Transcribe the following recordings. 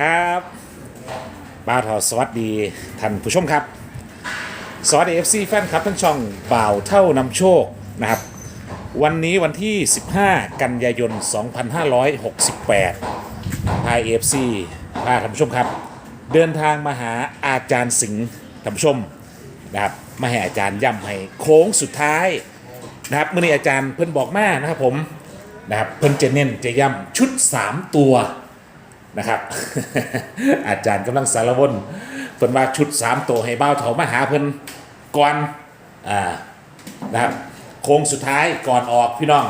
ครับบ้าวทอสวัสดีท่านผู้ชมครับ สวัสดี FC แฟนครับทั้งช่องบ่าวเท่านำโชคนะครับ วันนี้วันที่ 15 กันยายน 2568พาย FC พาท่านผู้ชมครับ เดินทางมาหาอาจารย์สิงห์ท่านผู้ชมนะครับมาให้อาจารย์ย้ำให้โค้งสุดท้ายนะครับเมื่อนี้อาจารย์เพิ่นบอกมานะครับผมนะครับเพิ่นจะเน้นจะย้ำชุด 3 ตัว นะครับ อาจารย์กำลังสารวนเพิ่นว่าชุด3ตัวให้เบ้าเถามาหาเพิ่นก่อนอ่านะครับโค้งสุดท้ายก่อนออกพี่น้อง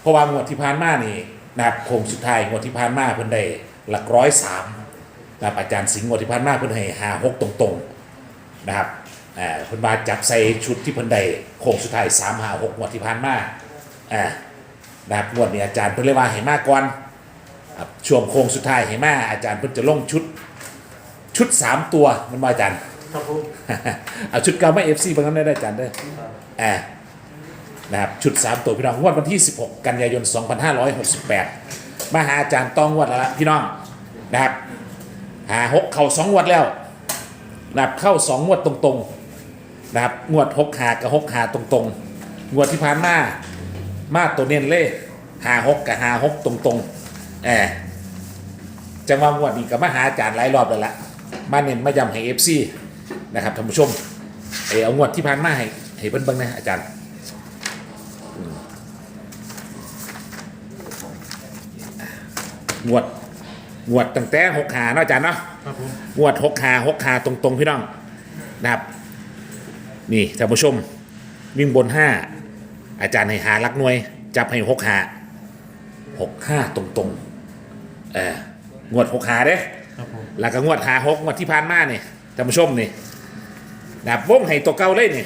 เพราะว่างวดที่ผ่านมานี่นะครับโค้งสุดท้ายงวดที่ผ่านมาเพิ่นได้หลักร้อยสามนะครับอาจารย์สิงห์งวดที่ผ่านมาเพิ่นให้หาหกตรงๆนะครับอ่าเพิ่นมาจับใส่ชุดที่เพิ่นได้โค้งสุดท้ายสามหาหกงวดที่ผ่านมาอ่านะครับงวดนี้อาจารย์เพิ่นเลยว่าให้มาก่อน ช่วงโค้งสุดท้ายเห็นไหมอาจารย์เพิ่งจะลงชุดชุด3ตัวมันมาอาจารย์ครับผมเอาชุดเก่ามาเอฟซีบางนั้นได้อาจารย์เด้อแอบนะครับชุด3ตัวพี่น้องงวดวันที่ 16 กันยายน 2568 มาหาอาจารย์ต้องงวดแล้วละพี่น้องนะครับหาหกเข่าสองงวดแล้วนะครับเข้าสองงวดตรงๆนะครับงวดหกหากับหกหาตรงๆงวดที่ผ่านมามาตัวเน้นเล่หาหกกับหาหกตรงๆ แอบจังหวะงวดนี้กับมาหาอาจารย์หลายรอบแล้วละมาเน้นมาย้ำให้เอฟซีนะครับท่านผู้ชมเออเอางวดที่ผ่านมาให้ให้เพิ่นเบิ่งนะอาจารย์งวดงวดตั้งแต่หกหาเนาะอาจารย์เนาะครับผมงวดหกหาหกหาตรงๆพี่น้องนะครับ นี่ท่านผู้ชม วิ่งบนห้าอาจารย์ให้หาลักหน่วย จับให้หกหาหกห้าตรงๆ เอองวดหกหาเด้ครับผมแล้วก็งวดหาหกงวดที่ผ่านมาเนี่ยท่านผู้ชมนี่นะครับวงให้ตัวเก่าเลยนี่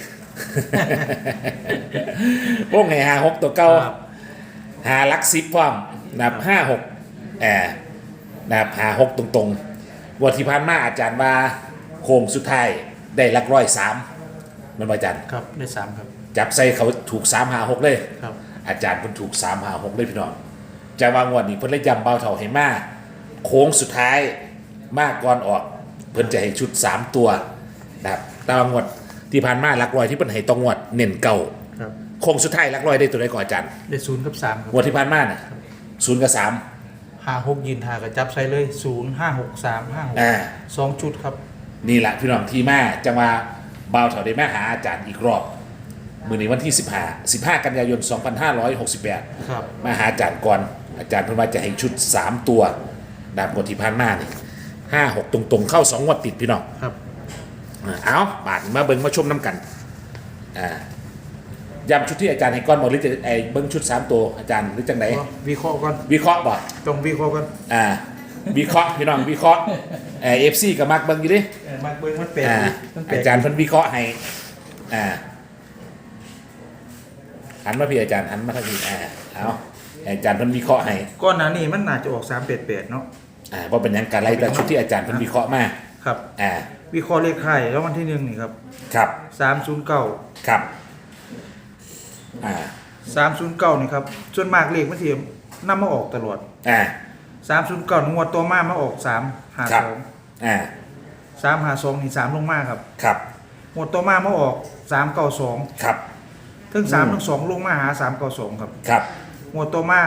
วงให้หาหกตัวเก่าครับ หาลักซิปพร้อมนับห้าหกแอบนับหาหกตรงๆวันที่ผ่านมาอาจารย์ว่าโค้งสุดท้ายได้หลักร้อยสามมันว่าอาจารย์ ครับได้สามครับจับใส่เขาถูกสามหาหกเลย ครับอาจารย์เพิ่นถูกสามหาหกเลยพี่น้อง จะวางวันนี้เพิ่นเลยยำเบาเท่าให้มาโค้งสุดท้ายมากก่อนออก เพิ่นจะให้ชุดสามตัวนะครับตามงวดที่ผ่านมาหลักร้อยที่เพิ่นให้ตองวดเน้นเก่าครับโค้งสุดท้ายหลักร้อยได้ตัวใดก่อนอาจารย์ได้ศูนย์กับสามครับงวดที่ผ่านมาน่ะศูนย์กับสามห้าหกยืนหากระจับใส่เลยศูนย์ห้าหกสามห้าหกอ่า สองชุดครับ นี่แหละพี่น้องที่มาจะมาเบาเถาได้มาหาอาจารย์อีกรอบ มือนี้วันที่ 15 15 กันยายน 2568 ครับ มาหาอาจารย์ก่อน อาจารย์เพิ่นว่าจะให้ชุด 3 ตัวดาบกดที่ผ่านมานี่ห้าหกตรงๆ เข้า2งวดติดพี่น้องครับ อ่าเอาบาดมาเบิ่งมาชมน้ำกันอ่าย้ำชุดที่อาจารย์ให้ก้อนบอกหรือจะไอ้เบิ่งชุด 3 ตัวอาจารย์หรือจังไหนวิเคราะห์ก่อนวิเคราะห์บ่ ต้องวิเคราะห์ก่อนอ่าวิเคราะห์พี่น้องวิเคราะห์เอฟซีกับมักเบิ่งอยู่ดิเออมักเบิ้งมันแปลกอ่าดีมันแปลอากจารย์เพิ่นวิเคราะห์ให้อ่า หันมาพี่อาจารย์หันมาทางนี้อ่าเอาให้อาจารย์เพิ่นวิเคราะห์ให้ก้อนหนานี่มันน่าจะออกสามแปดแปดเนาะ อ่าว่าเป็นหยังการไล่แต่ชุดที่อาจารย์เพิ่นวิเคราะห์มาครับ อ่าวิเคราะห์เลขไข่แล้ววันที่หนึ่งนี่ครับครับสามศูนย์เก้าครับอ่าสามศูนย์เก้านี่ครับส่วนมากเลขมันทีนำมาออกตลอดอ่าสามศูนย์เก้างวดตัวมามาออกสามหาครับสองอ่าสามหาสองนี่สามลงมาครับครับหมวดตัวมามาออกสามเก้าสองครับ ทั้งสามอืมทั้งสองลงมาหาสามเก้าสองครับครับ หมวดตัวมา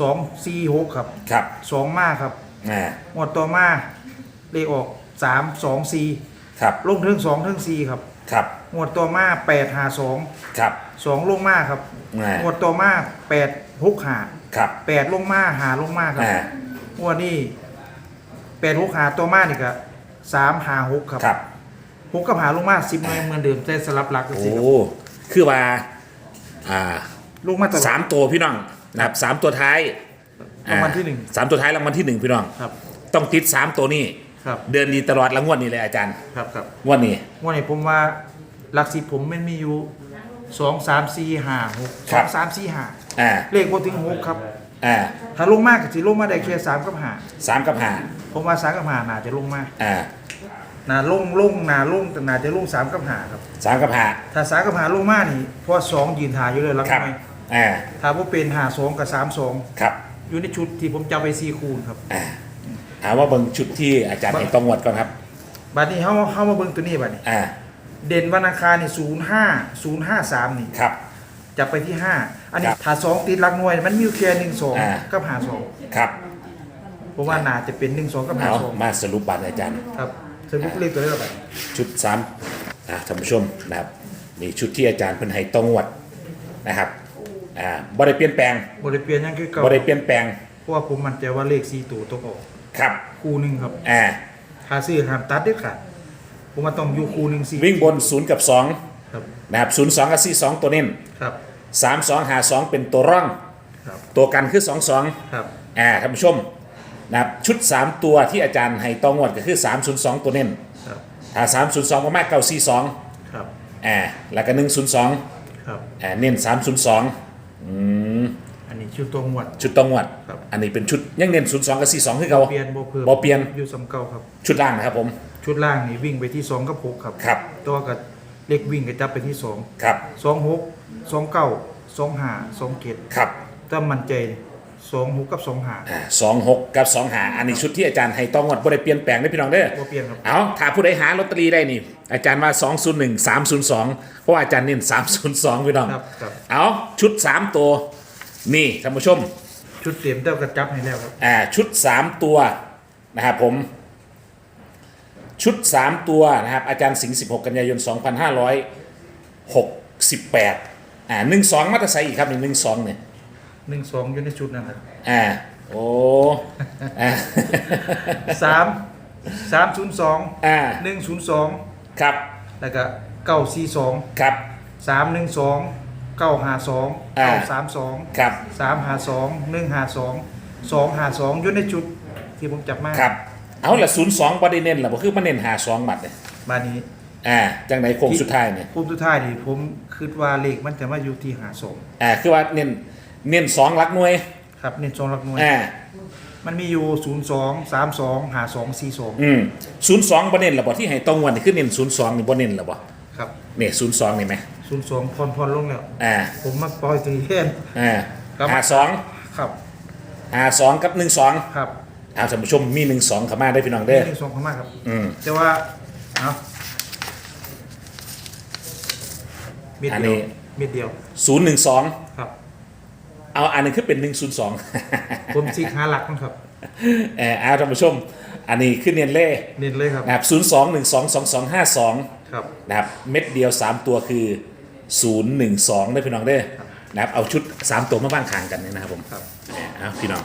สองสี่หกครับครับสองมาครับอ่าหมวดตัวมาเลขออกสามสองสี่ครับลงถึงสองถึงสี่ครับครับหมวดตัวมาแปดหาสองครับสองลงมาครับอ่าหมวดตัวมาแปดหกหาครับแปดลงมาหาลงมาครับอ่าหมวดนี้แปดหกหาตัวมานี่ก็สามหาหกครับครับหกกับหาลงมาสิบหน่วยเหมือนเดิมแต่สลับหลักกันโอ้สิครับ คือว่าอ่าลงมาตลอด สามตัวพี่น้องนะครับสามตัวท้ายรางวัลที่หนึ่งสามตัวท้ายรางวัลที่หนึ่งพี่น้องครับ ต้องติดสามตัวนี้ ครับ เดินดีตลอดแล้วงวดนี้เลยอาจารย์ครับครับงวดนี้ วันนี้ผมว่าหลักสิบผมมันมีอยู่สองสามสี่ห้าหกคสรัอบ งสามสี่ห้าอ่าเลขบนถึงหกครับ อ่าถ้าลงมากก็สิลงมาได้แค่สามกับห้าสามกับห้าผมว่าสามกับห้าน่าจะลงมาอ่า น่าลงลงน่าลงแต่น่าจะลงสามกับห้าครับ สามกับห้าถ้าสามกับห้าลงมานี่เพราะว่าสองยืนถ่ายอยู่เลยหลักครับหน่วยอ่า ถ้าผมเป็นห้าสองกับสามสองครับอยู่ในชุดที่ผมจำไปสี่คูณครับ อ่าเอาว่าเบิ่งชุดที่อาจารย์ให้ต้องงวดก่อนครับ บัดนี้เฮาเฮามาเบิ่งตัวนี้บัดนี้ อ่า เด่นวันอังคารนี่ศูนย์ห้าศูนย์ห้าสามนี่ครับจะไปที่ห้าอันนี้ครับถ้าสองติดหลักหน่วย มันมีอยู่แค่หนึ่งสองอ่า กับหาสองครับ เพราะว่าน่าจะเป็นหนึ่งสองกับหาเอาสองมาสรุปบัตรอาจารย์ ครับ สรุปเลขตัวเลขอะไรชุดสามอ่าท่านผู้ชมนะครับนี่ชุดที่อาจารย์เพิ่นให้ต้องงวดนะครับอ่าบ่ได้เปลี่ยนแปลงบริเปลี่ยนยังคือเก่าบ่ได้เปลี่ยนแปลงเพราะว่าผมมั่นใจว่าเลขสี่ตัวตกออกครับคู่หนึ่งครับอ่าถ้าซื้อห้ามตัดเด็ดขาดผมว่าต้องอยู่คู่หนึ่งสี่วิ่งบน0กับ2ครับนะครับ0 2กับ4 2ตัวเน้นครับ3 2หา2เป็นตัวร่อง ครับตัวกันคือ2 2ครับอ่าท่านผู้ชม นะครับชุด 3 ตัวที่อาจารย์ให้ต้องงวดก็คือ 3 0 2 ตัวเน้นครับถ้า3 0 2มากๆเก้า4 2ครับอ่าแล้วก็1 0 2ครับ อ่าเน้น3 0 2อืมอันนี้ชุดตัวงวดชุดต้องงวด ครับ อันนี้เป็นชุดยังเน้น0 2กับ4 2คือเก่า เปลี่ยนโบเพิ่มบ่เปลี่ยน อยู่สำเก่าครับ ชุดล่างนะครับผมชุดล่างนี่วิ่งไปที่สองกับหกครับครับตัวกับเลขวิ่งก็จับไปที่สองครับสองหกสองเก้าสองห้าสองเจ็ดครับถ้ามันใจ สองหกกับสองห้าอ่าสองหกกับสองหาอันนี้ชุดที่อาจารย์ให้ต้องงวดบ่ได้เปลี่ยนแปลงได้อพี่น้องเด้อบ่เปลี่ยนครับเอาถ้าผู้ใดหาลอตเตอรี่ได้นี่ อาจารย์ว่า201 302เพราะว่าอาจารย์เน้น302พี่น้องครับครับ เอาชุด3ตัวนี่ท่านผู้ชม ชุดเต็มเต้ากระจับให้แล้วครับอ่าชุด3ตัวนะครับผม ชุด3ตัวนะครับอาจารย์สิงห์16กันยายน2568อ่า12มาตรไซค์อีกครับนี่12เนี่ย หนึ่งสองอยู่ในชุดนั่นครับอ่า โอ้อ่าสามสามศูนย์สองอ่าหนึ่งศูนย์สองครับแล้วก็เก้าสี่สองครับ สามหนึ่งสองเก้าห้าสองอ่า เก้าสามสองครับ สามห้าสองหนึ่งห้าสองสองห้าสองอยู่ในชุดที่ผมจับมาครับ เอาละ02บ่ได้เน้นหรอบ่คือมาเน้น52บัตรเนี่ยมานี้อ่า จังไหนโค้งสุดท้ายเนี่ยปุ่มสุดท้ายนี่ผมคิดว่าเลขมันจะมาอยู่ที่หาสองอ่า คือว่าเน้น เน้นสองหลักหน่วยครับในสองหลักหน่วยอ่ามันมีอยู่ศูนย์สองสามสองหาสองสี่สองอืมศูนย์สองบ่เน้นหรอบ่ที่ให้ตรงวันนี่คือเน้นศูนย์สองนี่บ่เน้นหรอบ่ครับเนี่ยศูนย์สองนี่ไหมศูนย์สองพรพรลงแล้วอ่าผมมาปล่อยตีเทนอ่าครับหาสองครับหาสองกับหนึ่งสองครับเอาท่านผู้ชมมีหนึ่งสองเข้ามาได้พี่น้องเด้อหนึ่งสองเข้ามาครับอืมแต่ว่าเอาเม็ดอันเดียวนี้เม็ดเดียวศูนย์หนึ่งสองครับ เอาอันหนึงคือเป็นหนึ่งศูนย์สองผมซีหาหลักมันครับเออเอาท่านผู้ชม อันนี้คือเน้นเล่เน้นเลยครับ นะครับศูนย์สองหนึ่งสองสองสองห้าสองครับ นะครับเม็ดเดียว3ตัวคือ0 1 2ได้พี่น้องเด้อนะครับเอาชุด3ตัวมาบ้างคางกันเนี่ยนะครับผมครับเนี่ยเอาพี่น้อง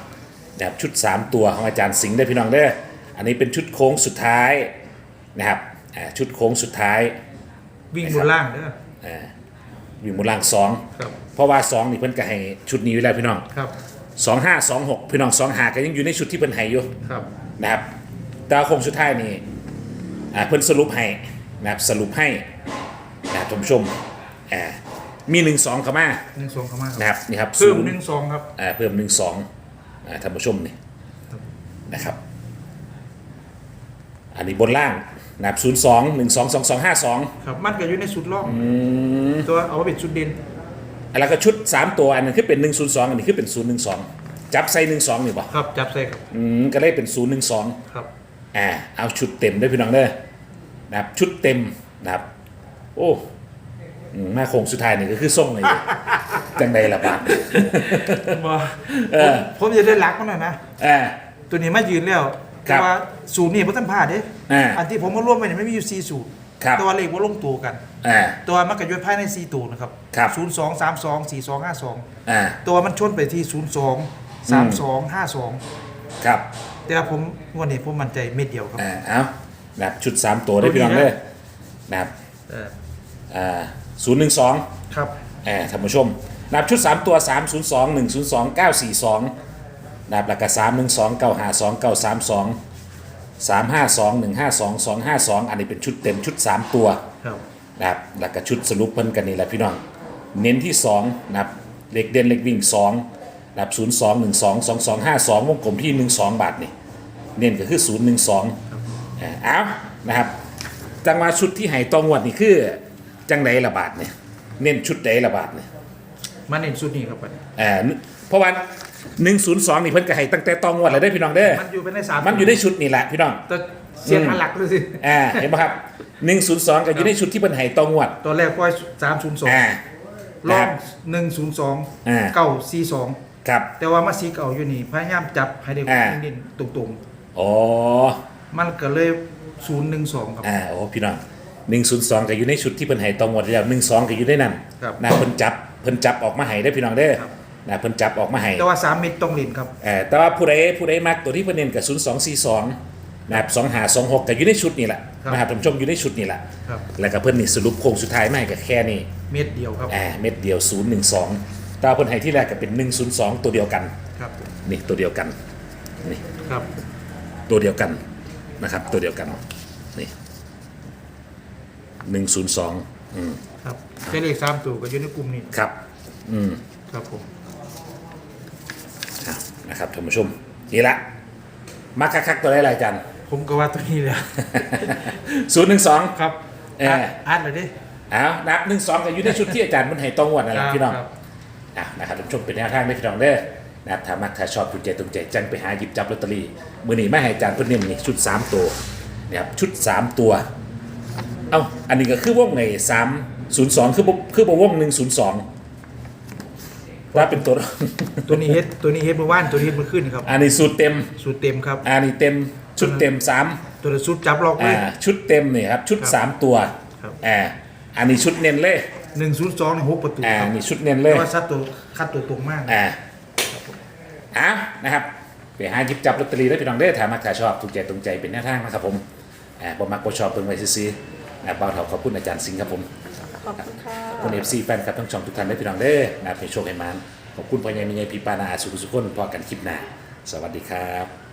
นะครับชุด3ตัวของอาจารย์สิงห์ได้พี่น้องเด้ออันนี้เป็นชุดโค้งสุดท้ายนะครับอ่าชุดโค้งสุดท้าย วิ่งบนล่างเด้ออ่า อยู่มูลล่างสองครับเพราะว่า2นี่เพิ่นก็ให้ชุดนี้ไว้แล้วพี่น้องครับ2 5 2 6พี่น้อง2หาก็ยังอยู่ในชุดที่เพิ่นให้อยู่ครับนะครับแตว่าโค้งสุดท้ายนี่อ่าเพิ่นสรุปให้นะครับสรุปให้นะครับท่านผู้ชมอ่ามีหนึ่งสองเข้ามาหนึ่งสองเข้ามาครับนะครับนี่ครับเพิ่มศูย์หนึ่งสองครับ อ่าเพิ่มหนึ่งสองอ่าท่านผู้ชมนี่นะครับ อันนี้บนล่าง นะครับศูนย์สองหนึ่งสองสองสองห้าสองครับมันก็อยู่ในสุดล่องตัวเอาไว้เป็นชุดเด่นแล้วก็ชุดสามตัวอันนึงคือเป็นหนึ่งศูนย์สองอันนี้คือเป็นศูนย์หนึ่งสองจับใส่หนึ่งสองนี่บ่ครับจับใส่ครับอืมก็เลยเป็นศูนย์หนึ่งสองครับอ่าเอาชุดเต็มด้วยพี่น้องเด้อนะครับชุดเต็มนะครับ โอ้อืมมาโค้งสุดท้ายนี่ก็คือส่งเลยอยู่จังใดล่ะบาดบ่เออผมจะได้รักมันหน่อยนะอ่าตัวนี้มายืนแล้ว ครัแต่บว่าสูตรนี่บ่ทันพลาดเด้อ่าอันที่ผมมาร่วมไปเนี่ยไม่มีอยู่4สูตรครับตัวเลขบ่ลงตัวกัน อ่า ตัวมันก็อยู่ภายใน4ตัวนะครับครับ02 32 42 52อ่า ตัวมันชนไปที่02 32 52ครับแต่ว่าผมงวันนี้ผมมั่นใจเม็ดเดียวครับ อ่าเอาแบบชุด3ตัวได้พี่น้องเด้อนะครับเอออ่าศูนย์หนึ่งสอง ครับอ่าท่านผู้ชมนับชุด 3 ตัว 3 0 2 1 0 2 9 4 2 นับแล้วก็3 1 2 9 5 2 9 3 2 3 5 2 1 5 2 2 5 2อันนี้เป็นชุดเต็มชุด3ตัวครับนะครับแล้วก็ชุดสรุปเพิ่นกันนี่แหละพี่น้อง เน้นที่2นะครับเล็กเด่นเล็กวิ่ง2นะครับ0 2 1 2 2 2 5 2วงกลมที่1 2บาทนี่เน้นก็คือ0 1 2อ่าเอานะครับจังหวะชุดที่ให้ตองวดนี่คือจังไดละบาทเนี่ยเน้นชุดใดละบาทเนี่ยมาเน้นสุดนี้ครับบัดนี้อ่าเพราะว่า หนึ่งศูนย์สองนี่เพิ่นก็ให้ตั้งแต่ตองงวดเลยได้อพี่น้องเด้อมันอยู่เป็นในสามมันอยู่ในชุดนี่แหละพี่น้องแต่เสียงอันหลักเลยสิอ่าเห็นไหมครับหนึ่งศูนย์สองก็อยู่ในชุดที่เพิ่นให้ตองงวดตัวแรกก็สามศูนย์สองอ่าลนะอคงรับหนึ่งศูนย์สองอ่า เก้าสี่สองครับ แต่ว่ามาซีเก่าอยู่นี่พยายามจับให้ได้อ่าเด่นๆตรงอ๋อ ๆมันก็เลยศูนย์หนึ่งสองครับ อ่าโอ้พี่น้องหนึ่งศูนย์สองก็อยู่ในชุดที่เพิ่นให้ตองงวดแล้วหนึ่งสองก็อยู่ในนั้นครับ นะเพิ่นจับเพิ่นจับออกมาให้ได้อพี่น้องเด้อครับ นะเพิ่นจับออกมาให้แต่ว่าสามเม็ดต้องเล่นครับเอ่อแต่ว่าผู้ใดผู้ใดมักตัวที่เพิ่นเน้นกับศูนย์สองสี่สองนะครับสองหาสองหกก็อยู่ในชุดนี่แหละครับนะครับท่านผู้ชมอยู่ในชุดนี่แหละครับแล้วก็เพิ่นนี่สรุปโค้งสุดท้ายมาให้กับแค่นี้เม็ดเดียวครับอ่าเม็ดเดียวศูนย์หนึ่งสองตาเพิ่นให้ที่แรกก็เป็นหนึ่งศูนย์สองตัวเดียวกันครับนี่ตัวเดียวกันนี่ครับตัวเดียวกันนะครับ ตัวเดียวกันนี่หนึ่งศูนย์สองอืมครับแค่เลขสามตัวก็อยู่ในกลุ่มนี้ครับ อืมครับผมอะ นะครับท่านผู้ชมนี่ละมักคักๆตัวได้หลายจันผมก็ว่าตัวนี้แหละศูนย์หนึ่งสอง ครับเอ่ออ่านเลยดิเอานับหนึ่งสองก็อยู่ในชุดที่อาจารย์มันให้ตรงวันนั่นแหละพี่น้องครับอะนะครับท่านผู้ชมเป็นแนวทางไม่พี่น้องเด้อนะครับถ้ามักถ้าชอบถูกใจตรงใจจังไปหาหยิบจับลอตเตอรี่มือนี้ไม่ให้อาจารย์เพิ่นเน้นนี่ชุด 3 ตัวนะครับชุด 3 ตัว เอ้าอันนี้ก็คือวงใน3 0 2 คือบ่คือบ่วง1 0 2 ว่าเป็นตัว ตัวนี้เฮ็ดตัวนี้เฮ็ดเมื่อวานตัวนี้เฮ็ดเมื่อคืนครับ อันนี้สูตรเต็ม สูตรเต็มครับอันนี้เต็มชุดเต็ม3ตัวนี้สูตรจับล็อกเลอ่าย ชุดเต็มนี่ครับชุดครับ3ตัวครับ อ่าอันนี้ชุดเน้นเลยหนึ่งศูนย์สองในหกประตูอ่าครับนี่ชุดเน้นเลแต่ย ว่าซัดตัวคัดตัวตรงมากอ่าเอานะครับ ไปหาหยิบจับลอตเตอรี่ได้พี่น้องได้อถามมาถ้าชอบ ถูกใจตรงใจเป็นแนวทางนะครับผม อ่าบ่มักบ่ชอบเพิ่งไว้ซื้อๆนะเบาเถาขอบคุณอาจารย์สิงห์ครับผม ขอบคุณค่ะขอบ คุณเอฟซีแฟนคลับทั้งสองทุกท่านได้อพี่น้องเด้อนะครับให้โชคให้มันขอบคุณพ่อใหญ่แม่ใหญ่พี่ปานาสุขสุขคนพอกันคลิปหน้าสวัสดีครับ